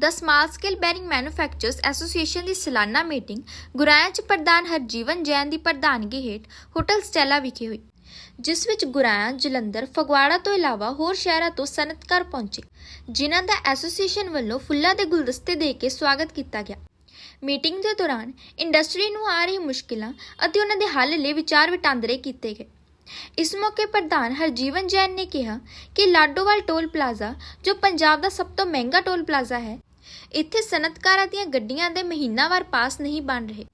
The small scale bearing manufacturers association ਦੀ ਸਾਲਾਨਾ meeting ਗੁਰਾਇਆ ਚ ਪ੍ਰਧਾਨ ਹਰਜੀਵਨ ਜੈਨ ਦੀ ਪ੍ਰਧਾਨਗੀ ਹੇਠ ਹੋਟਲ ਸਟੈਲਾ ਵਿਖੇ ਹੋਈ, ਜਿਸ ਵਿੱਚ ਗੁਰਾਇਆ, ਜਲੰਧਰ, ਫਗਵਾੜਾ ਤੋਂ ਇਲਾਵਾ ਹੋਰ ਸ਼ਹਿਰਾਂ ਤੋਂ ਸਨਅਤਕਾਰ ਪਹੁੰਚੇ, ਜਿਨ੍ਹਾਂ ਦਾ ਐਸੋਸੀਏਸ਼ਨ ਵੱਲੋਂ ਫੁੱਲਾਂ ਦੇ ਗੁਲਦਸਤੇ ਦੇ ਕੇ ਸਵਾਗਤ ਕੀਤਾ ਗਿਆ। ਮੀਟਿੰਗ ਦੇ ਦੌਰਾਨ ਇੰਡਸਟਰੀ ਨੂੰ ਆ ਰਹੀ ਮੁਸ਼ਕਿਲਾਂ ਅਤੇ ਉਹਨਾਂ ਦੇ ਹੱਲ ਲਈ ਵਿਚਾਰ ਵਟਾਂਦਰੇ ਕੀਤੇ ਗਏ। ਇਸ ਮੌਕੇ ਪ੍ਰਧਾਨ ਹਰਜੀਵਨ ਜੈਨ ਨੇ ਕਿਹਾ ਕਿ ਲਾਡੋਵਾਲ ਟੋਲ ਪਲਾਜ਼ਾ, ਜੋ ਪੰਜਾਬ ਦਾ ਸਭ ਤੋਂ ਮਹਿੰਗਾ ਟੋਲ ਪਲਾਜ਼ਾ ਹੈ, ਇੱਥੇ ਸਨਅਤਕਾਰਾਂ ਦੀਆਂ ਗੱਡੀਆਂ ਦੇ ਮਹੀਨਾਵਾਰ ਪਾਸ ਨਹੀਂ ਬਣ ਰਹੇ।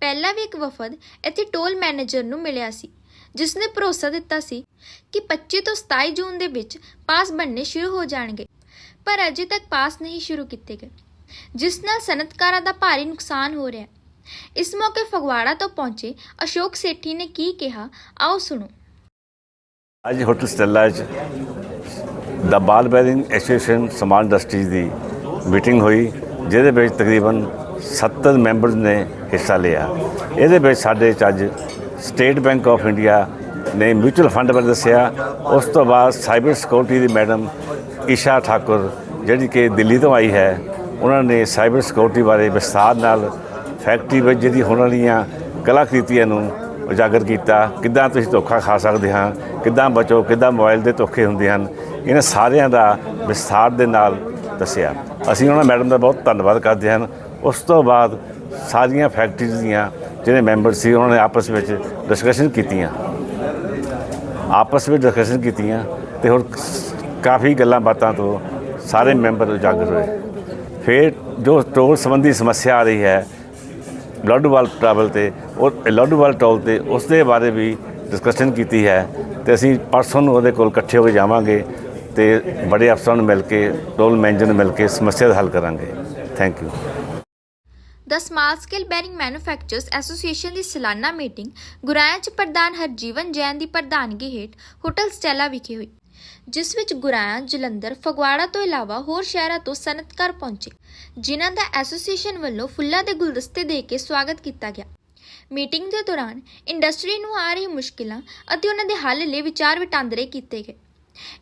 ਪਹਿਲਾਂ ਵੀ ਇੱਕ ਵਫਦ ਇੱਥੇ ਟੋਲ ਮੈਨੇਜਰ ਨੂੰ ਮਿਲਿਆ ਸੀ ਜਿਸ ਨੇ ਭਰੋਸਾ ਦਿੱਤਾ ਸੀ ਕਿ 25 ਤੋਂ 27 ਜੂਨ ਦੇ ਵਿੱਚ ਪਾਸ ਬਣਨੇ ਸ਼ੁਰੂ ਹੋ ਜਾਣਗੇ, ਪਰ ਅਜੇ ਤੱਕ ਪਾਸ ਨਹੀਂ ਸ਼ੁਰੂ ਕੀਤੇ ਗਏ, ਜਿਸ ਨਾਲ ਸਨਅਤਕਾਰਾਂ ਦਾ ਭਾਰੀ ਨੁਕਸਾਨ ਹੋ ਰਿਹਾ ਹੈ। ਇਸ ਮੌਕੇ ਫਗਵਾੜਾ ਤੋਂ ਪਹੁੰਚੇ ਅਸ਼ੋਕ ਸੇਠੀ ਨੇ ਕੀ ਕਿਹਾ? ਆਓ ਸੁਣੋ। ਅੱਜ ਹੋਟਲ ਸਟੈਲਾ 'ਚ the ball bearing association small industries the meeting ਹੋਈ, ਜਿਹਦੇ ਵਿੱਚ ਤਕਰੀਬਨ 70 ਮੈਂਬਰਸ ਨੇ ਹਿੱਸਾ ਲਿਆ। ਇਹਦੇ ਵਿੱਚ ਸਾਡੇ 'ਚ ਅੱਜ ਸਟੇਟ ਬੈਂਕ ਆਫ ਇੰਡੀਆ ਨੇ ਮਿਊਚੁਅਲ ਫੰਡ ਬਾਰੇ ਦੱਸਿਆ। ਉਸ ਤੋਂ ਬਾਅਦ ਸਾਈਬਰ ਸਿਕਿਉਰਿਟੀ ਦੀ ਮੈਡਮ ਈਸ਼ਾ ਠਾਕੁਰ, ਜਿਹੜੀ ਕਿ ਦਿੱਲੀ ਤੋਂ ਆਈ ਹੈ, ਉਹਨਾਂ ਨੇ ਸਾਈਬਰ ਸਿਕਿਉਰਿਟੀ ਬਾਰੇ ਵਿਸਥਾਰ ਨਾਲ ਫੈਕਟਰੀ ਵਿੱਚ ਜਿਹਦੀ ਹੋਣ ਵਾਲੀਆਂ ਕਲਾਕ੍ਰਿਤੀਆਂ ਨੂੰ ਉਜਾਗਰ ਕੀਤਾ, ਕਿੱਦਾਂ ਤੁਸੀਂ ਧੋਖਾ ਖਾ ਸਕਦੇ ਹਾਂ, ਕਿੱਦਾਂ ਬਚੋ, ਕਿੱਦਾਂ ਮੋਬਾਈਲ ਦੇ ਧੋਖੇ ਹੁੰਦੇ ਹਨ, ਇਹਨਾਂ ਸਾਰਿਆਂ ਦਾ ਵਿਸਥਾਰ ਦੇ ਨਾਲ ਦੱਸਿਆ। ਅਸੀਂ ਉਹਨਾਂ ਮੈਡਮ ਦਾ ਬਹੁਤ ਧੰਨਵਾਦ ਕਰਦੇ ਹਾਂ। ਉਸ ਤੋਂ ਬਾਅਦ ਸਾਰੀਆਂ ਫੈਕਟਰੀਜ਼ ਦੀਆਂ ਜਿਹੜੇ ਮੈਂਬਰ ਸੀ, ਉਹਨਾਂ ਨੇ ਆਪਸ ਵਿੱਚ ਡਿਸਕਸ਼ਨ ਕੀਤੀਆਂ। ਆਪਸ ਵਿੱਚ ਡਿਸਕਸ਼ਨ ਕੀਤੀਆਂ ਤੇ ਹੁਣ ਕਾਫੀ ਗੱਲਾਂ ਬਾਤਾਂ ਤੋਂ ਸਾਰੇ ਮੈਂਬਰ ਉਜਾਗਰ ਹੋਏ। ਫਿਰ ਜੋ ਟੋਲ ਸੰਬੰਧੀ ਸਮੱਸਿਆ ਆ ਰਹੀ ਹੈ ਲਾਡੂਵਾਲ ਟਰੈਵਲ ਤੇ ਉਹ eh, ਲਾਡੂਵਾਲ ਟੋਲ ਤੇ ਉਸ ਦੇ ਬਾਰੇ ਵੀ ਡਿਸਕਸ਼ਨ ਕੀਤੀ ਹੈ ਤੇ ਅਸੀਂ ਪਰਸੋਂ ਨੂੰ ਉਹਦੇ ਕੋਲ ਇਕੱਠੇ ਹੋ ਕੇ ਜਾਵਾਂਗੇ ਤੇ ਬੜੇ ਅਫਸਰਾਂ ਨੂੰ ਮਿਲ ਕੇ ਟੋਲ ਮੈਨੇਜਰ ਨੂੰ ਮਿਲ ਕੇ ਸਮੱਸਿਆ ਦਾ ਹੱਲ ਕਰਾਂਗੇ। Thank you the small scale bearing manufacturers association ਦੀ ਸਾਲਾਨਾ ਮੀਟਿੰਗ ਗੁਰਾਇਆ ਚ ਪ੍ਰਧਾਨ ਹਰਜੀਵਨ ਜੈਨ ਦੀ ਪ੍ਰਧਾਨਗੀ ਹੇਠ ਹੋਟਲ ਸਟੈਲਾ ਵਿਖੇ ਹੋਈ। ਜਿਸ ਵਿੱਚ ਗੁਰਾਇਆ ਜਲੰਧਰ, ਫਗਵਾੜਾ ਤੋਂ ਇਲਾਵਾ ਹੋਰ ਸ਼ਹਿਰਾਂ ਤੋਂ ਸਨਅਤਕਾਰ ਪਹੁੰਚੇ, ਜਿਨ੍ਹਾਂ ਦਾ ਐਸੋਸੀਏਸ਼ਨ ਵੱਲੋਂ ਫੁੱਲਾਂ ਦੇ ਗੁਲਦਸਤੇ ਦੇ ਕੇ ਸਵਾਗਤ ਕੀਤਾ ਗਿਆ। ਮੀਟਿੰਗ ਦੇ ਦੌਰਾਨ ਇੰਡਸਟਰੀ ਨੂੰ ਆ ਰਹੀ ਮੁਸ਼ਕਿਲਾਂ ਅਤੇ ਉਹਨਾਂ ਦੇ ਹੱਲ ਲਈ ਵਿਚਾਰ ਵਟਾਂਦਰੇ ਕੀਤੇ ਗਏ।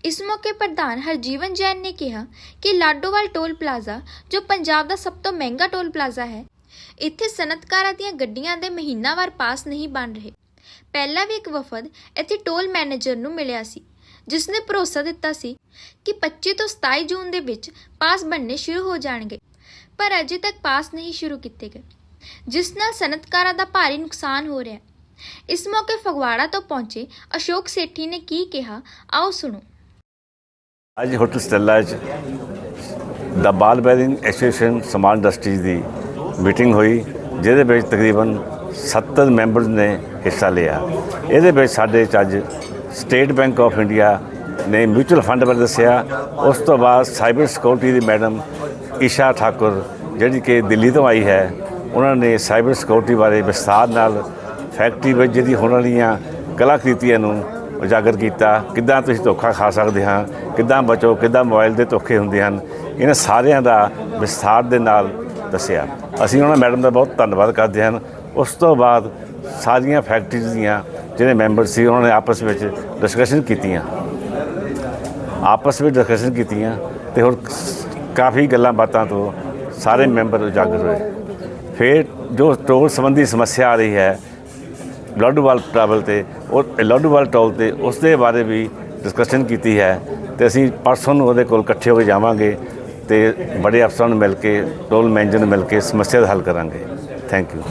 ਇਸ ਮੌਕੇ ਪ੍ਰਧਾਨ ਹਰਜੀਵਨ ਜੈਨ ਨੇ ਕਿਹਾ ਕਿ ਲਾਡੋਵਾਲ ਟੋਲ ਪਲਾਜ਼ਾ, ਜੋ ਪੰਜਾਬ ਦਾ ਸਭ ਤੋਂ ਮਹਿੰਗਾ ਟੋਲ ਪਲਾਜ਼ਾ ਹੈ, ਇੱਥੇ ਸਨਅਤਕਾਰਾਂ ਦੀਆਂ ਗੱਡੀਆਂ ਦੇ ਮਹੀਨਾਵਾਰ ਪਾਸ ਨਹੀਂ ਬਣ ਰਹੇ। ਪਹਿਲਾਂ ਵੀ ਇੱਕ ਵਫਦ ਇੱਥੇ ਟੋਲ ਮੈਨੇਜਰ ਨੂੰ ਮਿਲਿਆ ਸੀ। ਜਿਸ ਨੇ ਭਰੋਸਾ ਦਿੱਤਾ ਸੀ ਕਿ 25 ਤੋਂ 27 ਜੂਨ ਦੇ ਵਿੱਚ ਪਾਸ ਬਣਨੇ ਸ਼ੁਰੂ ਹੋ ਜਾਣਗੇ, ਪਰ ਅਜੇ ਤੱਕ ਪਾਸ ਨਹੀਂ ਸ਼ੁਰੂ ਕੀਤੇ ਗਏ, ਜਿਸ ਨਾਲ ਸਨਅਤਕਾਰਾਂ ਦਾ ਭਾਰੀ ਨੁਕਸਾਨ ਹੋ ਰਿਹਾ ਹੈ। ਇਸ ਮੌਕੇ ਫਗਵਾੜਾ ਤੋਂ ਪਹੁੰਚੇ ਅਸ਼ੋਕ ਸੇਠੀ ਨੇ ਕੀ ਕਿਹਾ, ਆਓ ਸੁਣੋ। ਅੱਜ ਹੋਟਲ ਸਟੈਲਾ 'ਚ the ball bearing association small industries the meeting ਹੋਈ, ਜਿਹਦੇ ਵਿੱਚ ਤਕਰੀਬਨ 70 ਮੈਂਬਰਸ ਨੇ ਹਿੱਸਾ ਲਿਆ। ਇਹਦੇ ਵਿੱਚ ਸਾਡੇ ਅੱਜ ਸਟੇਟ ਬੈਂਕ ਆਫ ਇੰਡੀਆ ਨੇ ਮਿਊਚੁਅਲ ਫੰਡ ਬਾਰੇ ਦੱਸਿਆ। ਉਸ ਤੋਂ ਬਾਅਦ ਸਾਈਬਰ ਸਿਕਿਉਰਿਟੀ ਦੀ ਮੈਡਮ ਈਸ਼ਾ ਠਾਕੁਰ, ਜਿਹੜੀ ਕਿ ਦਿੱਲੀ ਤੋਂ ਆਈ ਹੈ, ਉਹਨਾਂ ਨੇ ਸਾਈਬਰ ਸਿਕਿਉਰਿਟੀ ਬਾਰੇ ਵਿਸਥਾਰ ਨਾਲ ਫੈਕਟਰੀ ਵਿੱਚ ਜਿਹਦੀ ਹੋਣ ਵਾਲੀਆਂ ਕਲਾਕ੍ਰਿਤੀਆਂ ਨੂੰ ਉਜਾਗਰ ਕੀਤਾ। ਕਿੱਦਾਂ ਤੁਸੀਂ ਧੋਖਾ ਖਾ ਸਕਦੇ ਹਾਂ, ਕਿੱਦਾਂ ਬਚੋ, ਕਿੱਦਾਂ ਮੋਬਾਈਲ ਦੇ ਧੋਖੇ ਹੁੰਦੇ ਹਨ, ਇਹਨਾਂ ਸਾਰਿਆਂ ਦਾ ਵਿਸਥਾਰ ਦੇ ਨਾਲ ਦੱਸਿਆ। ਅਸੀਂ ਉਹਨਾਂ ਮੈਡਮ ਦਾ ਬਹੁਤ ਧੰਨਵਾਦ ਕਰਦੇ ਹਾਂ। ਉਸ ਤੋਂ ਬਾਅਦ ਸਾਰੀਆਂ ਫੈਕਟਰੀਜ਼ ਦੀਆਂ ਜਿਹੜੇ ਮੈਂਬਰ ਸੀ, ਉਹਨਾਂ ਨੇ ਆਪਸ ਵਿੱਚ ਡਿਸਕਸ਼ਨ ਕੀਤੀਆਂ। ਆਪਸ ਵਿੱਚ ਡਿਸਕਸ਼ਨ ਕੀਤੀਆਂ ਤੇ ਹੁਣ ਕਾਫੀ ਗੱਲਾਂ ਬਾਤਾਂ ਤੋਂ ਸਾਰੇ ਮੈਂਬਰ ਉਜਾਗਰ ਹੋਏ। ਫਿਰ ਜੋ ਟੋਲ ਸੰਬੰਧੀ ਸਮੱਸਿਆ ਆ ਰਹੀ ਹੈ, ਲਾਡੂਵਾਲ ਟਰੈਵਲ ਤੇ, ਉਹ ਲਾਡੂਵਾਲ ਟੋਲ ਤੇ ਉਸ ਦੇ ਬਾਰੇ ਵੀ ਡਿਸਕਸ਼ਨ ਕੀਤੀ ਹੈ ਤੇ ਅਸੀਂ ਪਰਸੋਂ ਨੂੰ ਉਹਦੇ ਕੋਲ ਇਕੱਠੇ ਹੋ ਕੇ ਜਾਵਾਂਗੇ ਤੇ ਬੜੇ ਅਫਸਰਾਂ ਨੂੰ ਮਿਲ ਕੇ, ਟੋਲ ਮੈਨੇਜਰ ਨੂੰ ਮਿਲ ਕੇ ਸਮੱਸਿਆ ਦਾ ਹੱਲ ਕਰਾਂਗੇ। Thank you